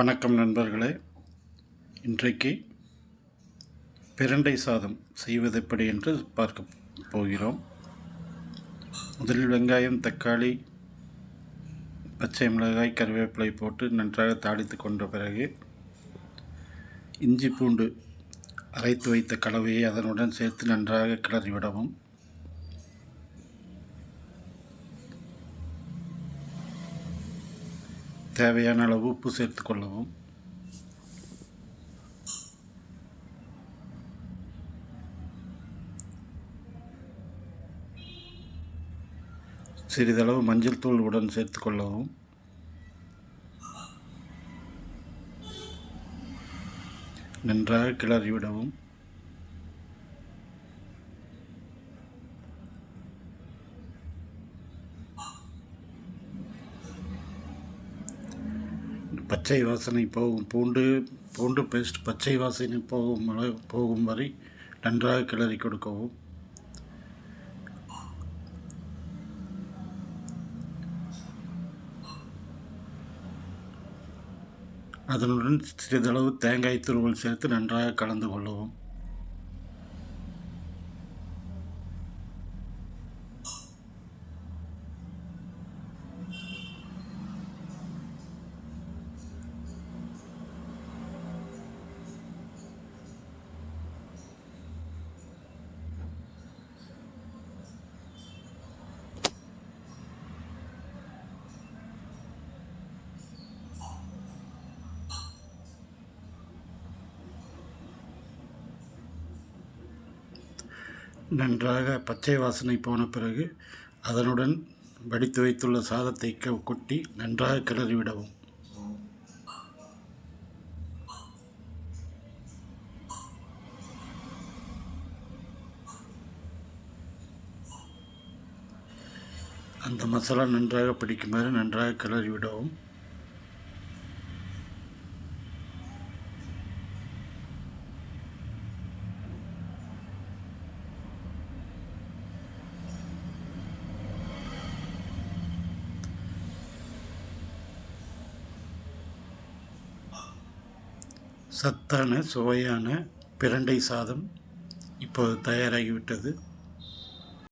வணக்கம் நண்பர்களே. இன்றைக்கு பிரண்டை சாதம் செய்வது எப்படி என்று பார்க்க போகிறோம். முதலில் வெங்காயம் தக்காளி பச்சை மிளகாய் கருவேப்பிலை போட்டு நன்றாக தாளித்து கொண்ட பிறகு இஞ்சி பூண்டு அரைத்து வைத்த கலவையை அதனுடன் சேர்த்து நன்றாக கிளறிவிடவும். தேவையான அளவு உப்பு சேர்த்து கொள்ளவும். சிறிதளவு மஞ்சள் தூள் உடன் சேர்த்து கொள்ளவும். நன்றாக கிளறிவிடவும். பச்சை வாசனை போகும் பூண்டு பூண்டு பேஸ்ட் பச்சை வாசனை போகும் போகும் வரை நன்றாக கிளறி கொடுக்கவும். அதனுடன் சிறிதளவு தேங்காய் துருவல் சேர்த்து நன்றாக கலந்து கொள்ளவும். நன்றாக பச்சை வாசனை போன பிறகு அதனுடன் வடித்து வைத்துள்ள சாதத்தை கொட்டி நன்றாக கிளறிவிடவும் அந்த மசாலா நன்றாக பிடிக்குமாறு நன்றாக கிளறி சத்தான சுவையான பிரண்டை சாதம் இப்போது தயாராகிவிட்டது.